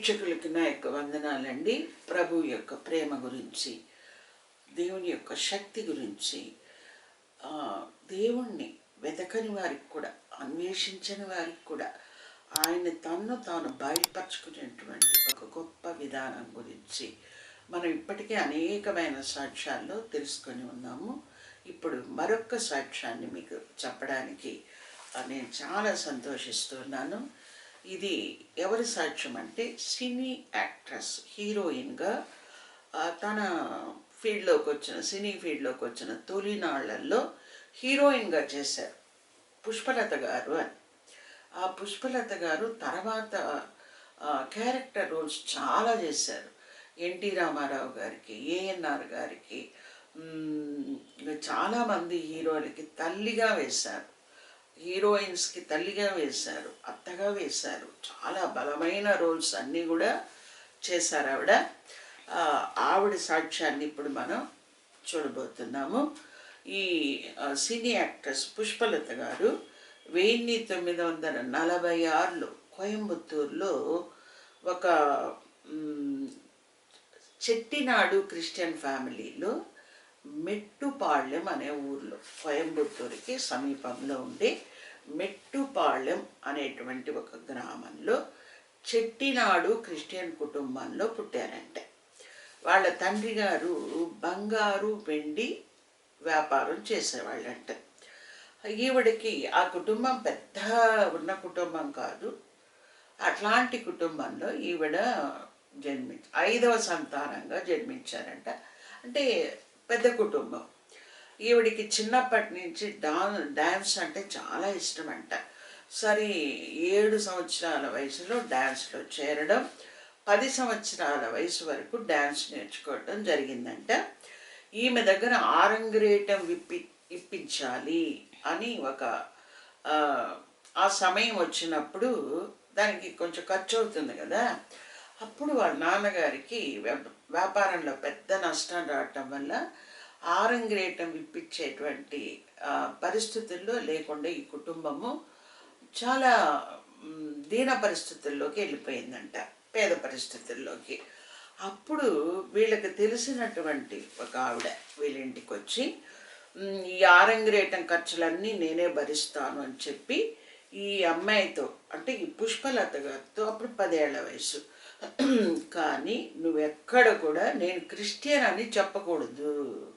వీక్షకులకి నా యొక్క వందనాలండి. ప్రభు యొక్క ప్రేమ గురించి దేవుని యొక్క శక్తి గురించి దేవుణ్ణి వెతకని వారికి కూడా అన్వేషించని వారికి కూడా ఆయన తన్ను తాను బయటపరచుకునేటువంటి ఒక గొప్ప విధానం గురించి మనం ఇప్పటికే అనేకమైన సాక్ష్యాల్లో తెలుసుకొని ఉన్నాము. ఇప్పుడు మరొక సాక్ష్యాన్ని మీకు చెప్పడానికి నేను చాలా సంతోషిస్తున్నాను. ఇది ఎవరి సాక్ష్యం అంటే సినీ యాక్ట్రెస్ హీరోయిన్గా తన ఫీల్డ్లోకి వచ్చిన సినీ ఫీల్డ్లోకి వచ్చిన తొలినాళ్ళలో హీరోయిన్గా చేశారు పుష్పలత గారు అని. ఆ పుష్పలత గారు తర్వాత క్యారెక్టర్ రోల్స్ చాలా చేశారు. ఎన్టీ రామారావు గారికి ఏఎన్ఆర్ గారికి చాలామంది హీరోలకి తల్లిగా వేశారు. హీరోయిన్స్కి తల్లిగా వేశారు అత్తగా వేశారు. చాలా బలమైన రోల్స్ అన్నీ కూడా చేశారు ఆవిడ. ఆవిడ సాక్ష్యాన్ని ఇప్పుడు మనం చూడబోతున్నాము. ఈ సినీ యాక్ట్రెస్ పుష్పలత గారు వెయ్యి తొమ్మిది వందల నలభై ఆరులో కోయంబత్తూరులో ఒక చెట్టినాడు క్రిస్టియన్ ఫ్యామిలీలో మెట్టుపాళ్యం అనే ఊర్లో కోయంబత్తూరుకి సమీపంలో ఉండే మెట్టుపాళ్యం అనేటువంటి ఒక గ్రామంలో చెట్టినాడు క్రిస్టియన్ కుటుంబంలో పుట్టారంటే. వాళ్ళ తండ్రి గారు బంగారు వెండి వ్యాపారం చేసేవాళ్ళంట. ఈవిడకి ఆ కుటుంబం పెద్ద ఉన్న కుటుంబం కాదు. అట్లాంటి కుటుంబంలో ఈవిడ జన్మించ ఐదవ సంతానంగా జన్మించారంట. అంటే పెద్ద కుటుంబం. ఈవిడికి చిన్నప్పటి నుంచి డాన్ డ్యాన్స్ అంటే చాలా ఇష్టం అంట సరే ఏడు సంవత్సరాల వయసులో డ్యాన్స్లో చేరడం పది సంవత్సరాల వయసు వరకు డ్యాన్స్ నేర్చుకోవడం జరిగిందంట. ఈమె దగ్గర ఆరంగ్రేటం విప్పి ఇప్పించాలి అని ఒక ఆ సమయం వచ్చినప్పుడు దానికి కొంచెం ఖర్చు అవుతుంది కదా. అప్పుడు వాళ్ళ నాన్నగారికి వ్యాపారంలో పెద్ద నష్టం రావటం వల్ల ఆరంగ్రేటం ఇప్పించేటువంటి పరిస్థితుల్లో లేకుండా ఈ కుటుంబము చాలా దీన పరిస్థితుల్లోకి వెళ్ళిపోయిందంట పేద పరిస్థితుల్లోకి. అప్పుడు వీళ్ళకి తెలిసినటువంటి ఒక ఆవిడ వీళ్ళింటికి వచ్చి ఈ ఆరంగ్రేటం ఖర్చులన్నీ నేనే భరిస్తాను అని చెప్పి ఈ అమ్మాయితో అంటే ఈ పుష్పలత గారితో అప్పుడు పదేళ్ళ వయసు. కానీ నువ్వెక్కడ కూడా నేను క్రిస్టియన్ అని చెప్పకూడదు.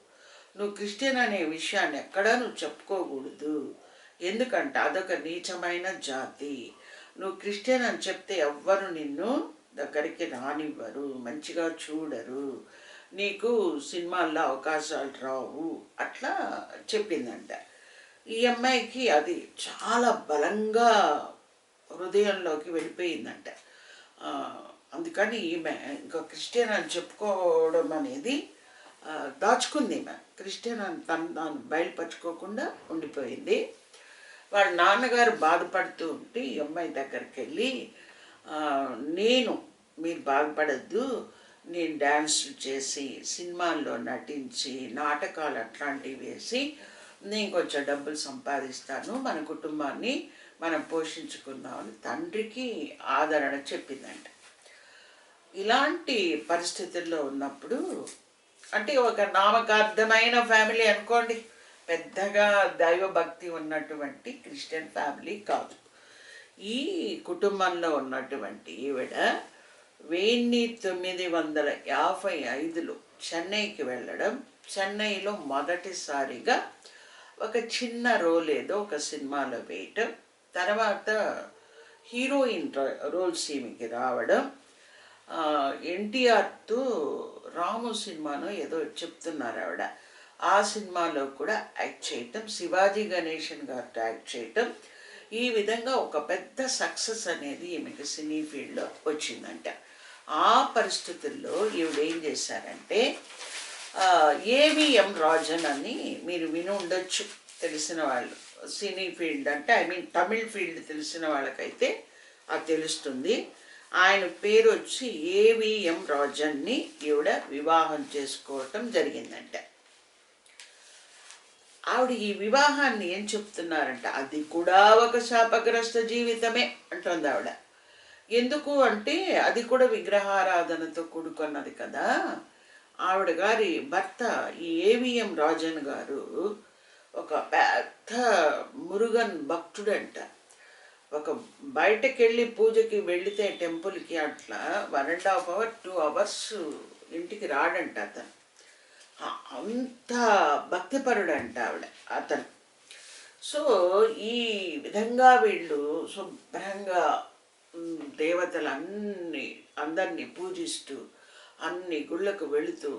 నువ్వు క్రిస్టియన్ అనే విషయాన్ని ఎక్కడా నువ్వు చెప్పుకోకూడదు. ఎందుకంటే అదొక నీచమైన జాతి. నువ్వు క్రిస్టియన్ అని చెప్తే ఎవ్వరు నిన్ను దగ్గరికి రానివ్వరు మంచిగా చూడరు. నీకు సినిమాల్లో అవకాశాలు రావు. అట్లా చెప్పిందంట. ఈ అమ్మాయికి అది చాలా బలంగా హృదయంలోకి వెళ్ళిపోయిందంట. అందుకని ఈమె ఇంకా క్రిస్టియన్ అని చెప్పుకోవడం అనేది దాచుకుంది ఈమె. క్రిస్టియన్ అని తను తాను బయలుపరచుకోకుండా ఉండిపోయింది. వాళ్ళ నాన్నగారు బాధపడుతూ ఉంటే ఈ అమ్మాయి దగ్గరికి వెళ్ళి నేను మీరు బాధపడద్దు. నేను డ్యాన్స్ చేసి సినిమాల్లో నటించి నాటకాలు అట్లాంటివి వేసి నేను కొంచెం డబ్బులు సంపాదిస్తాను. మన కుటుంబాన్ని మనం పోషించుకుందామని తండ్రికి ఆదరణ చెప్పిందంట. ఇలాంటి పరిస్థితుల్లో ఉన్నప్పుడు అంటే ఒక నామకార్థమైన ఫ్యామిలీ అనుకోండి. పెద్దగా దైవభక్తి ఉన్నటువంటి క్రిస్టియన్ ఫ్యామిలీ కాదు. ఈ కుటుంబంలో ఉన్నటువంటి ఈవిడ వెయ్యి తొమ్మిది వందల యాభై ఐదులో చెన్నైకి వెళ్ళడం చెన్నైలో మొదటిసారిగా ఒక చిన్న రోల్ ఏదో ఒక సినిమాలో వేయటం తర్వాత హీరోయిన్ రోల్స్ ఈమెకి రావడం ఎన్టీఆర్తో రాము సినిమాను ఏదో చెప్తున్నారు ఆవిడ. ఆ సినిమాలో కూడా యాక్ట్ చేయటం శివాజీ గణేషన్ గారితో యాక్ట్ చేయటం. ఈ విధంగా ఒక పెద్ద సక్సెస్ అనేది ఈమెకి సినీ ఫీల్డ్లో వచ్చిందంట. ఆ పరిస్థితుల్లో ఈవిడ ఏం చేశారంటే ఏవిఎం రాజన్ అని మీరు విని ఉండొచ్చు తెలిసిన వాళ్ళు. సినీ ఫీల్డ్ అంటే ఐ మీన్ తమిళ్ ఫీల్డ్ తెలిసిన వాళ్ళకైతే అది తెలుస్తుంది. ఆయన పేరు వచ్చి ఏవిఎం రాజన్ని ఈవిడ వివాహం చేసుకోవటం జరిగిందంట. ఆవిడ ఈ వివాహాన్ని ఏం చెప్తున్నారంట? అది కూడా ఒక శాపగ్రస్త జీవితమే అంటుంది ఆవిడ. ఎందుకు అంటే అది కూడా విగ్రహారాధనతో కూడుకున్నది కదా. ఆవిడ గారి భర్త ఈ ఏవిఎం రాజన్ గారు ఒక పెద్ద మురుగన్ భక్తుడంట. ఒక బయటకు వెళ్ళి పూజకి వెళితే టెంపుల్కి అట్లా one and half hour two hours ఇంటికి రాడంట అతను. అంత భక్తిపరుడు భక్తిపరుడంట ఆవిడ అతను. సో ఈ విధంగా వీళ్ళు శుభ్రంగా దేవతలన్నీ అందరినీ పూజిస్తూ అన్ని గుళ్ళకు వెళుతూ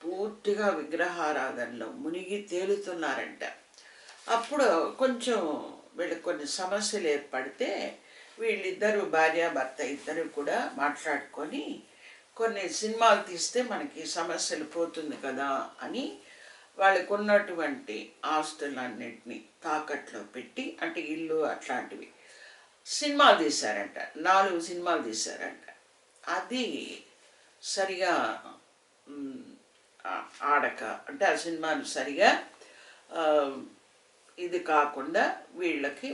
పూర్తిగా విగ్రహారాధనలో మునిగి తేలుతున్నారంట. అప్పుడు కొంచెం వీళ్ళకి కొన్ని సమస్యలు ఏర్పడితే వీళ్ళిద్దరూ భార్యాభర్త ఇద్దరు కూడా మాట్లాడుకొని కొన్ని సినిమాలు తీస్తే మనకి సమస్యలు పోతుంది కదా అని వాళ్ళకు ఉన్నటువంటి ఆస్తులన్నింటినీ తాకట్లో పెట్టి అంటే ఇల్లు అట్లాంటివి సినిమాలు తీశారంట. నాలుగు సినిమాలు తీశారంట. అది సరిగా ఆడక అంటే ఆ సినిమాలు సరిగా ఇది కాకుండా వీళ్ళకి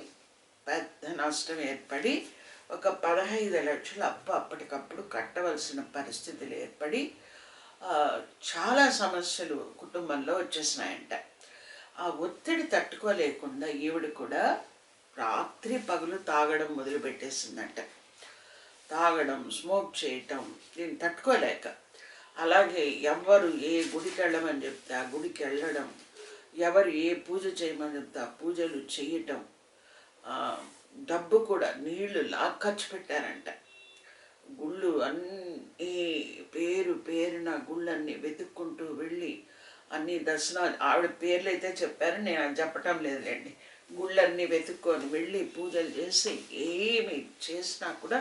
పెద్ద నష్టం ఏర్పడి ఒక పదహైదు లక్షల అప్పు అప్పటికప్పుడు కట్టవలసిన పరిస్థితులు ఏర్పడి చాలా సమస్యలు కుటుంబంలో వచ్చేసినాయంట. ఆ ఒత్తిడి తట్టుకోలేకుండా ఈవిడ కూడా రాత్రి పగులు తాగడం మొదలుపెట్టేసిందంట తాగడం స్మోక్ చేయటం దీన్ని తట్టుకోలేక. అలాగే ఎవ్వరు ఏ గుడికి వెళ్ళమని చెప్తే ఆ గుడికి వెళ్ళడం ఎవరు ఏ పూజ చేయమని ఆ పూజలు చేయటం డబ్బు కూడా నీళ్ళు లా ఖర్చు పెట్టారంట. గుళ్ళు అన్ని పేరు పేరున గుళ్ళన్నీ వెతుక్కుంటూ వెళ్ళి అన్ని దర్శనాలు ఆవిడ పేర్లు అయితే చెప్పారు నేను చెప్పటం లేదులేండి. గుళ్ళన్నీ వెతుక్కొని వెళ్ళి పూజలు చేసి ఏమి చేసినా కూడా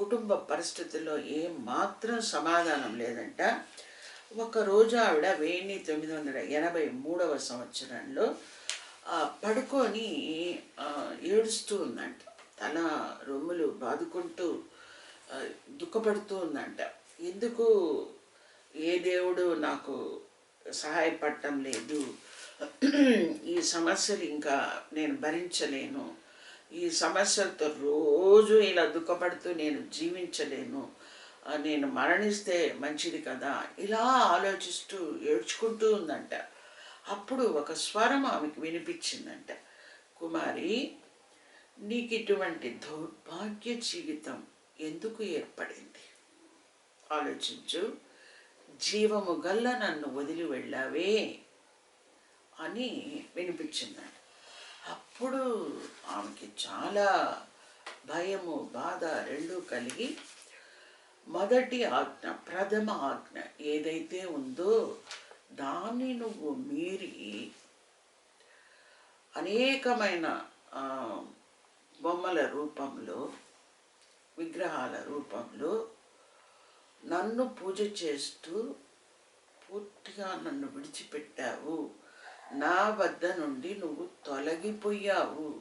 కుటుంబ పరిస్థితుల్లో ఏం మాత్రం సమాధానం లేదంట. ఒకరోజు ఆవిడ వెయ్యి తొమ్మిది వందల ఎనభై మూడవ సంవత్సరంలో పడుకొని ఏడుస్తూ ఉందంట. తల రొమ్ములు బాదుకుంటూ దుఃఖపడుతూ ఉందంట. ఎందుకు? ఏ దేవుడు నాకు సహాయపడటం లేదు. ఈ సమస్యలు ఇంకా నేను భరించలేను. ఈ సమస్యలతో రోజు ఇలా దుఃఖపడుతూ నేను జీవించలేను. నేను మరణిస్తే మంచిది కదా? ఇలా ఆలోచిస్తూ ఏడ్చుకుంటూ ఉందంట. అప్పుడు ఒక స్వరం ఆమెకు వినిపించిందంట. కుమారి నీకు ఇటువంటి దౌర్భాగ్య జీవితం ఎందుకు ఏర్పడింది? ఆలోచించు. జీవము గల్ల నన్ను వదిలి వెళ్ళావే అని వినిపించిందంట. అప్పుడు ఆమెకి చాలా భయము బాధ రెండూ కలిగి మొదటి ఆజ్ఞ ప్రథమ ఆజ్ఞ ఏదైతే ఉందో దాన్ని నువ్వు మీరి అనేకమైన బొమ్మల రూపంలో విగ్రహాల రూపంలో నన్ను పూజ చేస్తూ పూర్తిగా నన్ను విడిచిపెట్టావు. నా వద్ద నుండి నువ్వు తొలగిపోయావు.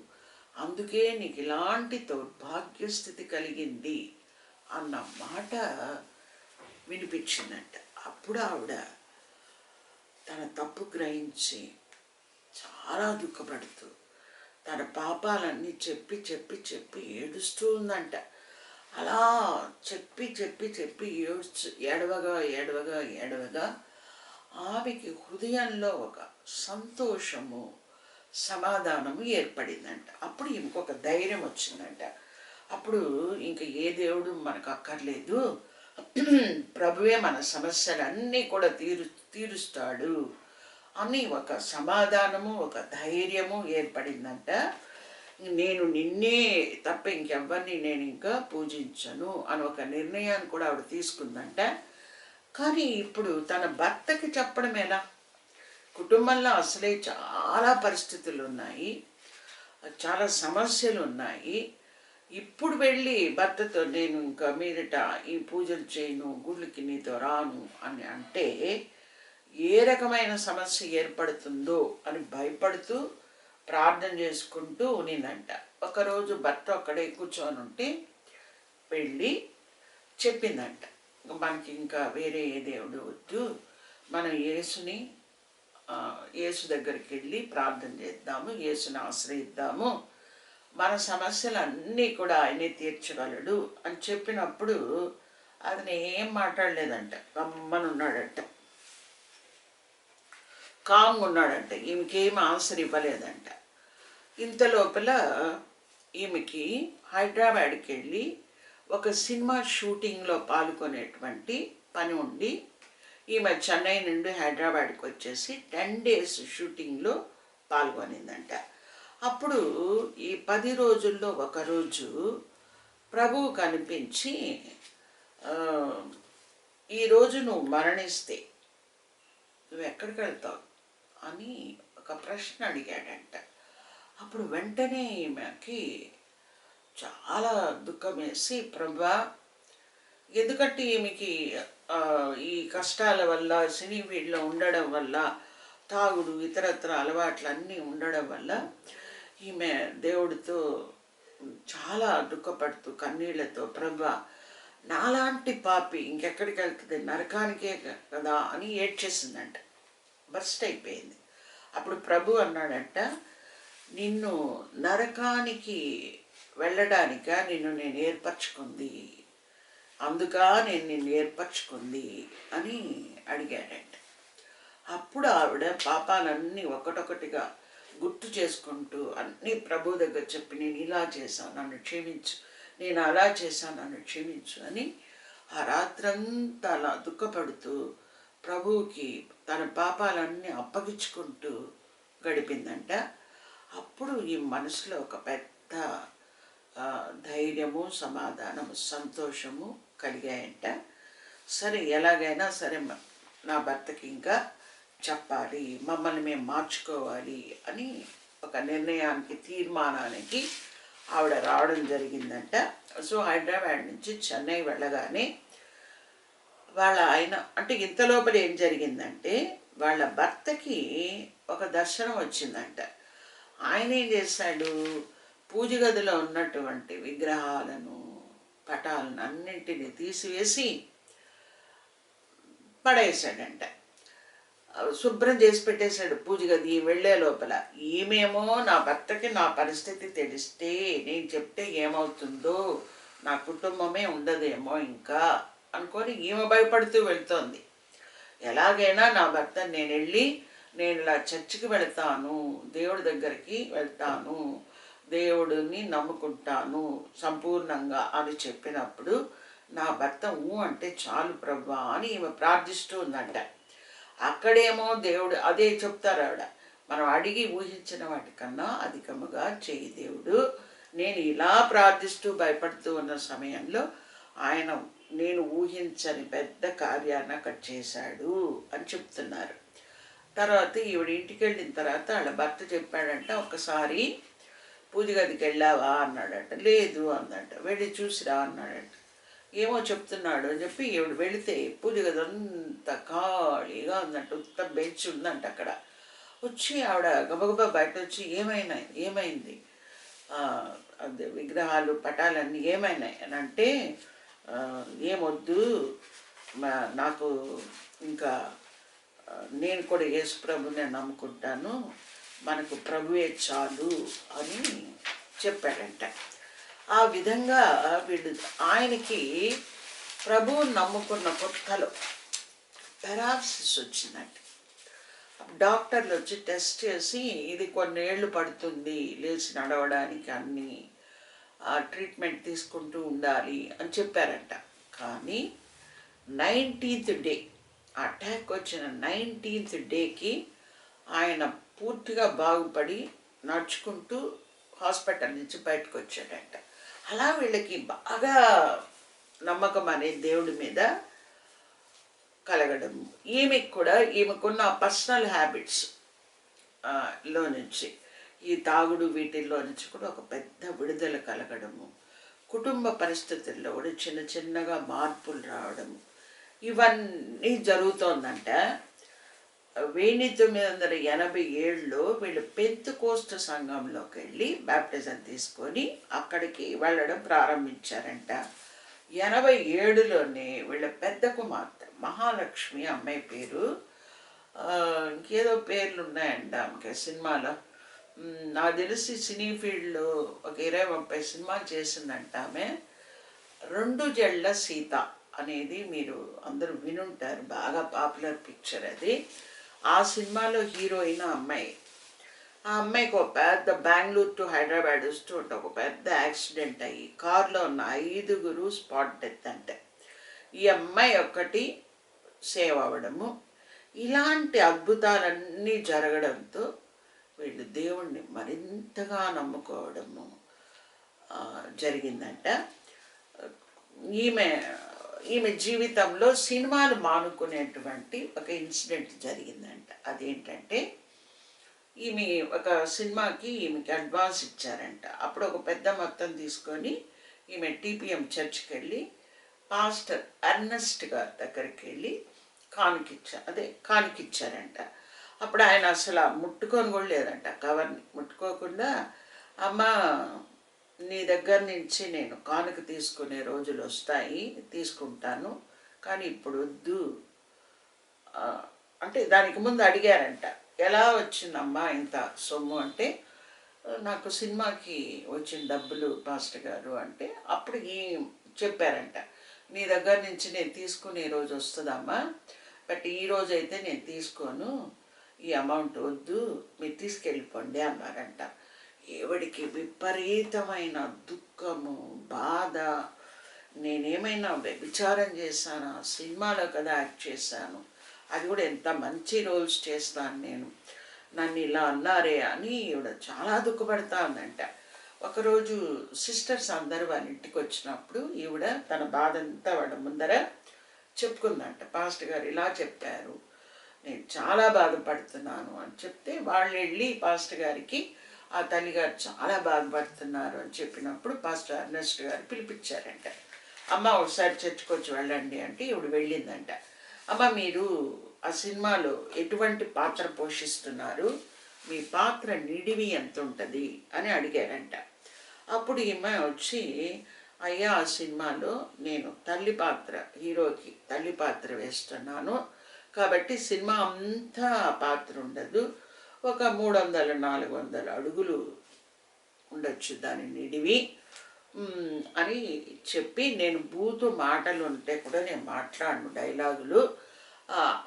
అందుకే నీకు ఇలాంటి దౌర్భాగ్య స్థితి కలిగింది. అన్న మాట వినిపించిందంట. అప్పుడు ఆవిడ తన తప్పు గ్రహించి చాలా దుఃఖపడుతూ తన పాపాలన్నీ చెప్పి చెప్పి చెప్పి ఏడుస్తూ ఉందంట. అలా చెప్పి చెప్పి చెప్పి ఏడ్చు ఏడవగా ఏడవగా ఏడవగా ఆమెకి హృదయంలో ఒక సంతోషము సమాధానము ఏర్పడిందంట. అప్పుడు ఇంకొక ధైర్యం వచ్చిందంట. అప్పుడు ఇంకా ఏ దేవుడు మనకు అక్కర్లేదు. ప్రభువే మన సమస్యలన్నీ కూడా తీరు తీరుస్తాడు అని ఒక సమాధానము ఒక ధైర్యము ఏర్పడిందంట. నేను నిన్నే తప్ప ఇంకెవ్వరిని నేను ఇంకా పూజించను అని ఒక నిర్ణయాన్ని కూడా ఆవిడ తీసుకుందంట. కానీ ఇప్పుడు తన భర్తకి చెప్పడం ఎలా? కుటుంబంలో అసలే చాలా పరిస్థితులు ఉన్నాయి. చాలా సమస్యలు ఉన్నాయి. ఇప్పుడు వెళ్ళి భర్తతో నేను ఇంకా మీదట ఈ పూజలు చేయను గుళ్ళకి నీతో రాను అని అంటే ఏ రకమైన సమస్య ఏర్పడుతుందో అని భయపడుతూ ప్రార్థన చేసుకుంటూ ఉనిందంట ఒకరోజు భర్త ఒక్కడే కూర్చొని ఉంటే వెళ్ళి చెప్పిందంట. మనకి ఇంకా వేరే ఏ దేవుడు వద్దు. మనం యేసుని యేసు దగ్గరికి వెళ్ళి ప్రార్థన చేద్దాము యేసుని ఆశ్రయిద్దాము మన సమస్యలన్నీ కూడా ఆయనే తీర్చగలడు అని చెప్పినప్పుడు అతను ఏం మాట్లాడలేదంట. గమ్మని ఉన్నాడంట కామ్గా ఉన్నాడంట ఈమెకేం ఆన్సర్ ఇవ్వలేదంట. ఇంత లోపల ఈమెకి హైదరాబాద్కి వెళ్ళి ఒక సినిమా షూటింగ్లో పాల్గొనేటువంటి పని ఉండి ఈమె చెన్నై నుండి హైదరాబాద్కి వచ్చేసి టెన్ డేస్ షూటింగ్లో పాల్గొనిందంట. అప్పుడు ఈ పది రోజుల్లో ఒకరోజు ప్రభువు కనిపించి ఈరోజు నువ్వు మరణిస్తే నువ్వు ఎక్కడికి వెళ్తావు అని ఒక ప్రశ్న అడిగాడంట. అప్పుడు వెంటనే ఈమెకి చాలా దుఃఖం వేసి ప్రభా ఎందుకంటే ఈమెకి ఈ కష్టాల వల్ల సినీ ఫీల్డ్లో ఉండడం వల్ల తాగుడు ఇతరత్ర అలవాట్లు అన్నీ ఉండడం వల్ల ఈమె దేవుడితో చాలా దుఃఖపడుతూ కన్నీళ్ళతో ప్రభా నాలాంటి పాపి ఇంకెక్కడికి వెళ్తుంది? నరకానికే కదా? అని ఏడ్చేసిందంట. బస్ట్ అయిపోయింది. అప్పుడు ప్రభు అన్నాడంట నిన్ను నరకానికి వెళ్ళడానిక? నిన్ను నేను ఏర్పరచుకుంది. అందుక నేను నిన్ను ఏర్పరచుకుంది అని అడిగాడంట. అప్పుడు ఆవిడ పాపాలన్నీ ఒకటొకటిగా గుర్తు చేసుకుంటూ అన్నీ ప్రభు దగ్గర చెప్పి నేను ఇలా చేశాను నన్ను క్షమించు. నేను అలా చేశాను నన్ను క్షమించు అని ఆ రాత్రంతా అలా దుఃఖపడుతూ ప్రభువుకి తన పాపాలన్నీ అప్పగించుకుంటూ గడిపిందంట. అప్పుడు ఈ మనసులో ఒక పెద్ద ధైర్యము సమాధానము సంతోషము కలిగాయంట. సరే ఎలాగైనా సరే నా భర్తకి ఇంకా చెప్పాలి మమ్మల్ని మేము మార్చుకోవాలి అని ఒక నిర్ణయానికి తీర్మానానికి ఆవిడ రావడం జరిగిందంట. సో హైదరాబాద్ నుంచి చెన్నై వెళ్ళగానే వాళ్ళ ఆయన అంటే ఇంత లోపల ఏం జరిగిందంటే వాళ్ళ భర్తకి ఒక దర్శనం వచ్చిందంట. ఆయన ఏం చేశాడు? పూజ గదిలో ఉన్నటువంటి విగ్రహాలను పటాలను అన్నింటినీ తీసివేసి పడేశాడంట. శుభ్రం చేసి పెట్టేశాడు పూజ గది వెళ్ళే లోపల ఈమెమో నా భర్తకి నా పరిస్థితి తెలిస్తే నేను చెప్తే ఏమవుతుందో నా కుటుంబమే ఉండదేమో ఇంకా అనుకొని ఈమె భయపడుతూ వెళ్తోంది. ఎలాగైనా నా భర్త నేను వెళ్ళి నేను ఇలా చర్చికి వెళ్తాను దేవుడి దగ్గరికి వెళ్తాను దేవుడిని నమ్ముకుంటాను సంపూర్ణంగా అని చెప్పినప్పుడు నా భర్త ఊ అంటే చాలు ప్రభా అని ఈమె ప్రార్థిస్తూ ఉందంట. అక్కడేమో దేవుడు అదే చెప్తారు ఆవిడ. మనం అడిగి ఊహించిన వాటికన్నా అధికముగా చేయి దేవుడు. నేను ఇలా ప్రార్థిస్తూ భయపడుతూ ఉన్న సమయంలో ఆయన నేను ఊహించని పెద్ద కార్యాన్ని అక్కడ చేశాడు అని చెప్తున్నారు. తర్వాత ఈవిడ ఇంటికి వెళ్ళిన తర్వాత వాళ్ళ భర్త చెప్పాడంట ఒకసారి పూజ గదికి వెళ్ళావా? అన్నాడట. లేదు అన్నట వెళ్ళి చూసిరా అన్నాడంట. ఏమో చెప్తున్నాడు అని చెప్పి ఈవిడ వెళితే పూజ గది ఖాళీగా ఉందంట ఉత్త బెంచ్ ఉందంట అక్కడ. వచ్చి ఆవిడ గబగబా బయట వచ్చి ఏమైనా ఏమైంది? అదే విగ్రహాలు పటాలన్నీ ఏమైనాయి? అని అంటే ఏమొద్దు మా- నాకు ఇంకా నేను కూడా యేసు ప్రభునే నమ్ముకుంటాను మనకు ప్రభువే చాలు అని చెప్పాడంట. ఆ విధంగా వీళ్ళు ఆయనకి ప్రభువుని నమ్ముకున్న కొత్తలో పెరాసిస్ వచ్చిందంట. డాక్టర్లు వచ్చి టెస్ట్ చేసి ఇది కొన్నేళ్ళు పడుతుంది లేచి నడవడానికి అన్ని ఆ, ట్రీట్మెంట్ తీసుకుంటూ ఉండాలి అని చెప్పారంట. కానీ నైన్టీన్త్ డే అటాక్ వచ్చిన నైన్టీన్త్ డేకి ఆయన పూర్తిగా బాగుపడి నడుచుకుంటూ హాస్పిటల్ నుంచి బయటకు వచ్చాడంట. అలా వీళ్ళకి బాగా నమ్మకం అనేది దేవుడి మీద కలగడం. ఈమెకి కూడా ఈమెకున్న పర్సనల్ హ్యాబిట్స్లో నుంచి ఈ తాగుడు వీటిల్లో నుంచి కూడా ఒక పెద్ద విడుదల కలగడము. కుటుంబ పరిస్థితుల్లో కూడా చిన్న చిన్నగా మార్పులు రావడము. ఇవన్నీ జరుగుతోందంట. వెయ్యి తొమ్మిది వందల ఎనభై ఏళ్ళలో వీళ్ళు పెంత్ కోస్ట్ సంఘంలోకి వెళ్ళి బ్యాప్టిజం తీసుకొని అక్కడికి వెళ్ళడం ప్రారంభించారంట. ఎనభై ఏడులోనే వీళ్ళ పెద్ద కుమార్తె మహాలక్ష్మి అమ్మాయి పేరు ఇంకేదో పేర్లు ఉన్నాయంట ఆమెకి సినిమాలో. నాకు తెలిసి సినీ ఫీల్డ్లో ఒక ఇరవై ముప్పై సినిమాలు చేసిందంట ఆమె. రెండు జళ్ళ సీత అనేది మీరు అందరూ వినుంటారు బాగా పాపులర్ పిక్చర్ అది. ఆ సినిమాలో హీరోయిన్ అమ్మాయి. ఆ అమ్మాయికి ఒక పెద్ద బెంగళూరు టు హైదరాబాద్ వస్తూ ఉంటే ఒక పెద్ద యాక్సిడెంట్ అయ్యి కారులో ఉన్న ఐదుగురు స్పాట్ డెత్ అంటే ఈ అమ్మాయి ఒక్కటి సేవ్ అవ్వడము. ఇలాంటి అద్భుతాలన్నీ జరగడంతో వీళ్ళు దేవుణ్ణి మరింతగా నమ్ముకోవడము జరిగిందంట. ఈమె ఈమె జీవితంలో సినిమాలు మానుకునేటువంటి ఒక ఇన్సిడెంట్ జరిగిందంట. అదేంటంటే ఈమె ఒక సినిమాకి ఈమెకి అడ్వాన్స్ ఇచ్చారంట. అప్పుడు ఒక పెద్ద మొత్తం తీసుకొని ఈమె టీపీఎం చర్చ్కి వెళ్ళి పాస్టర్ అర్నెస్ట్ గారి దగ్గరికి వెళ్ళి కానుకిచ్చా అదే కానుకిచ్చారంట. అప్పుడు ఆయన అసలు ముట్టుకొని కూడా లేదంట. కవర్ని ముట్టుకోకుండా అమ్మ నీ దగ్గర నుంచి నేను కానుక తీసుకునే రోజులు వస్తాయి తీసుకుంటాను. కానీ ఇప్పుడు వద్దు. అంటే దానికి ముందు అడిగారంట ఎలా వచ్చిందమ్మా ఇంత సొమ్ము? అంటే నాకు సినిమాకి వచ్చిన డబ్బులు పాస్టర్ గారు అంటే అప్పుడు ఏం చెప్పారంట నీ దగ్గర నుంచి నేను తీసుకునే రోజు వస్తుందమ్మా బట్ ఈ రోజు అయితే నేను తీసుకోను ఈ అమౌంట్ వద్దు మీరు తీసుకెళ్ళిపోండి అన్నారంట. ఎవడికి విపరీతమైన దుఃఖము బాధ. నేనేమైనా విచారం చేశానా? సినిమాలో కదా యాక్ట్ చేశాను. అది కూడా ఎంత మంచి రోల్స్ చేస్తాను నేను. నన్ను ఇలా అన్నారే అని ఈవిడ చాలా దుఃఖపడతా ఉందంట ఒకరోజు సిస్టర్స్ అందరూ వాళ్ళ ఇంటికి వచ్చినప్పుడు ఈవిడ తన బాధ అంతా ముందర చెప్పుకుందంట. పాస్టర్ గారు ఇలా చెప్పారు. నేను చాలా బాధపడుతున్నాను అని చెప్తే వాళ్ళు వెళ్ళి పాస్టర్ గారికి ఆ తల్లిగారు చాలా బాధపడుతున్నారు అని చెప్పినప్పుడు పాస్టర్ అర్నెస్ట్ గారు పిలిపించారంట. అమ్మ ఒకసారి చర్చకొచ్చి వెళ్ళండి అంటే ఇవిడు వెళ్ళిందంట. అమ్మ మీరు ఆ సినిమాలో ఎటువంటి పాత్ర పోషిస్తున్నారు? మీ పాత్ర నిడివి ఎంత ఉంటుంది? అని అడిగారంట. అప్పుడు ఈమె వచ్చి అయ్యా ఆ సినిమాలో నేను తల్లి పాత్ర హీరోకి తల్లి పాత్ర వేస్తున్నాను. కాబట్టి సినిమా అంతా ఆ పాత్ర ఉండదు. ఒక మూడు వందల నాలుగు వందల అడుగులు ఉండొచ్చు దాని నిడివి. అని చెప్పి నేను బూతు మాటలు ఉంటే కూడా నేను మాట్లాడను డైలాగులు.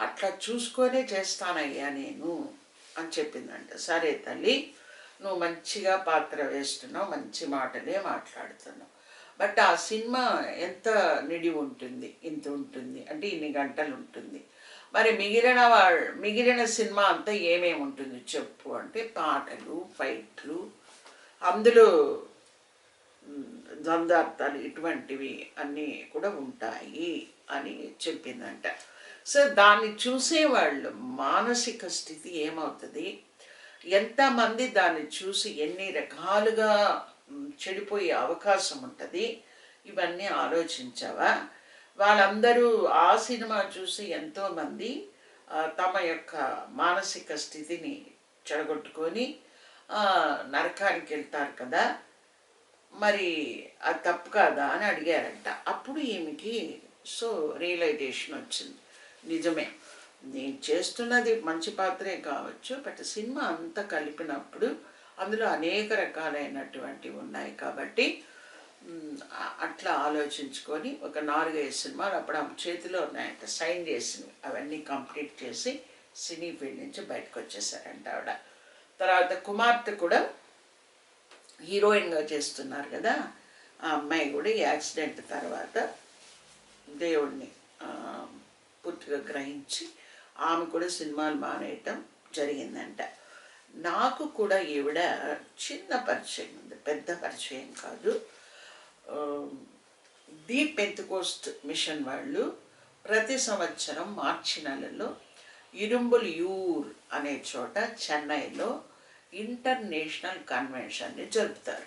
అట్లా చూసుకొనే చేస్తానయ్యా నేను అని చెప్పిందంట. సరే తల్లి నువ్వు మంచిగా పాత్ర వేస్తున్నావు మంచి మాటలే మాట్లాడుతున్నావు. బట్ ఆ సినిమా ఎంత నిడి ఉంటుంది ఇంత ఉంటుంది అంటే ఇన్ని గంటలు ఉంటుంది. మరి మిగిలిన వాళ్ళు మిగిలిన సినిమా అంతా ఏమేమి ఉంటుంది చెప్పు అంటే పాటలు ఫైట్లు అందులో ద్వందార్థాలు ద్వంద్వార్థాలు ఇటువంటివి అన్నీ కూడా ఉంటాయి అని చెప్పిందంట. సో దాన్ని చూసేవాళ్ళు మానసిక స్థితి ఏమవుతుంది? ఎంతమంది దాన్ని చూసి ఎన్ని రకాలుగా చెడిపోయే అవకాశం ఉంటుంది? ఇవన్నీ ఆలోచించావా? వాళ్ళందరూ ఆ సినిమా చూసి ఎంతోమంది తమ యొక్క మానసిక స్థితిని చెడగొట్టుకొని నరకానికి వెళ్తారు కదా. మరి అది తప్పు కాదా అని అడిగారంట. అప్పుడు ఈమెకి సో రియలైజేషన్ వచ్చింది. నిజమే నేను చేస్తున్నది మంచి పాత్రే కావచ్చు బట్ సినిమా అంతా కలిపినప్పుడు అందులో అనేక రకాలైనటువంటివి ఉన్నాయి కాబట్టి అట్లా ఆలోచించుకొని ఒక నాలుగైదు సినిమాలు అప్పుడు ఆమె చేతిలో ఉన్నాయంట సైన్ చేసింది అవన్నీ కంప్లీట్ చేసి సినీ ఫీల్డ్ నుంచి బయటకు వచ్చేసారంట ఆవిడ. తర్వాత కుమార్తె కూడా హీరోయిన్గా చేస్తున్నారు కదా. ఆ అమ్మాయి కూడా ఈ యాక్సిడెంట్ తర్వాత దేవుణ్ణి పూర్తిగా గ్రహించి ఆమె కూడా సినిమాలు మానేయటం జరిగిందంట. నాకు కూడా ఈవిడ చిన్న పరిచయం ఉంది పెద్ద పరిచయం కాదు. ది పెంతకోస్ట్ మిషన్ వాళ్ళు ప్రతి సంవత్సరం మార్చి నెలలో ఇరుంబుల్ యూర్ అనే చోట చెన్నైలో ఇంటర్నేషనల్ కన్వెన్షన్ని జరుపుతారు.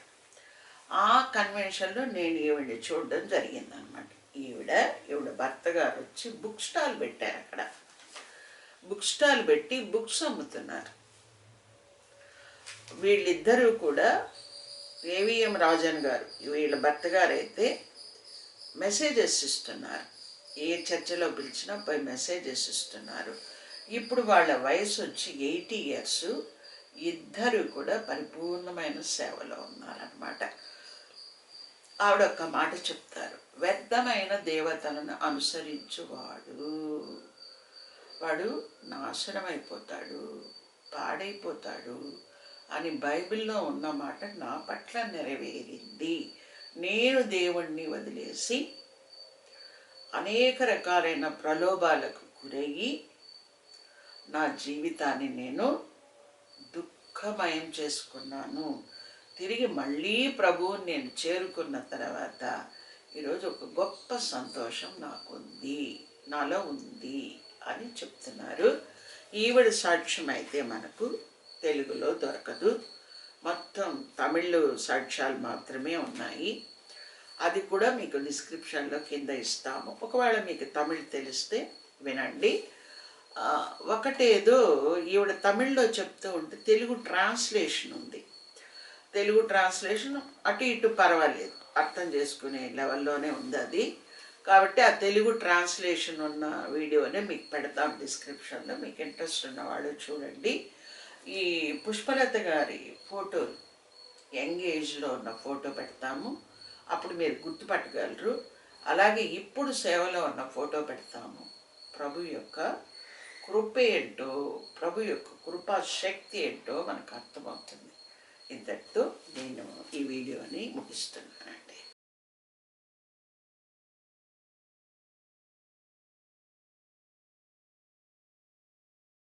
ఆ కన్వెన్షన్లో నేను ఈవిడ చూడడం జరిగిందనమాట ఈవిడ ఈవిడ భర్త గారు వచ్చి బుక్ స్టాల్ పెట్టారు అక్కడ. బుక్ స్టాల్ పెట్టి బుక్స్ అమ్ముతున్నారు. వీళ్ళిద్దరూ కూడా కేవీఎం రాజన్ గారు వీళ్ళ భర్త గారు అయితే మెసేజెస్ ఇస్తున్నారు. ఏ చర్చలో పిలిచినా పోయి మెసేజెస్ ఇస్తున్నారు. ఇప్పుడు వాళ్ళ వయసు వచ్చి ఎయిటీ ఇయర్స్. ఇద్దరు కూడా పరిపూర్ణమైన సేవలో ఉన్నారనమాట ఆవిడ ఒక మాట చెప్తారు. వ్యర్థమైన దేవతలను అనుసరించువాడు వాడు. నాశనం అయిపోతాడు పాడైపోతాడు. అని బైబిల్లో ఉన్న మాట నా పట్ల నెరవేరింది. నేను దేవుణ్ణి వదిలేసి అనేక రకాలైన ప్రలోభాలకు గురయ్యి నా జీవితాన్ని నేను దుఃఖమయం చేసుకున్నాను. తిరిగి మళ్ళీ ప్రభువుని నేను చేరుకున్న తర్వాత ఈరోజు ఒక గొప్ప సంతోషం నాకుంది నాలో ఉంది అని చెప్తున్నారు. ఈవిడ సాక్ష్యం అయితే మనకు తెలుగులో దొరకదు. మొత్తం తమిళ్ సాక్ష్యాలు మాత్రమే ఉన్నాయి. అది కూడా మీకు డిస్క్రిప్షన్లో కింద ఇస్తాము. ఒకవేళ మీకు తమిళ్ తెలిస్తే వినండి. ఒకటేదో ఈవిడ తమిళ్ళో చెప్తూ ఉంటే తెలుగు ట్రాన్స్లేషన్ ఉంది. తెలుగు ట్రాన్స్లేషన్ అటు ఇటు పర్వాలేదు. అర్థం చేసుకునే లెవెల్లోనే ఉంది అది. కాబట్టి ఆ తెలుగు ట్రాన్స్లేషన్ ఉన్న వీడియోనే మీకు పెడతాం డిస్క్రిప్షన్లో. మీకు ఇంట్రెస్ట్ ఉన్నవాళ్ళు చూడండి. ఈ పుష్పలత గారి ఫోటో యంగ్ ఏజ్లో ఉన్న ఫోటో పెడతాము. అప్పుడు మీరు గుర్తుపట్టగలరు. అలాగే ఇప్పుడు సేవలో ఉన్న ఫోటో పెడతాము. ప్రభు యొక్క కృప ఏంటో ప్రభు యొక్క కృపా శక్తి ఏంటో మనకు అర్థమవుతుంది. ఇంతటితో నేను ఈ వీడియోని ముగిస్తున్నాను.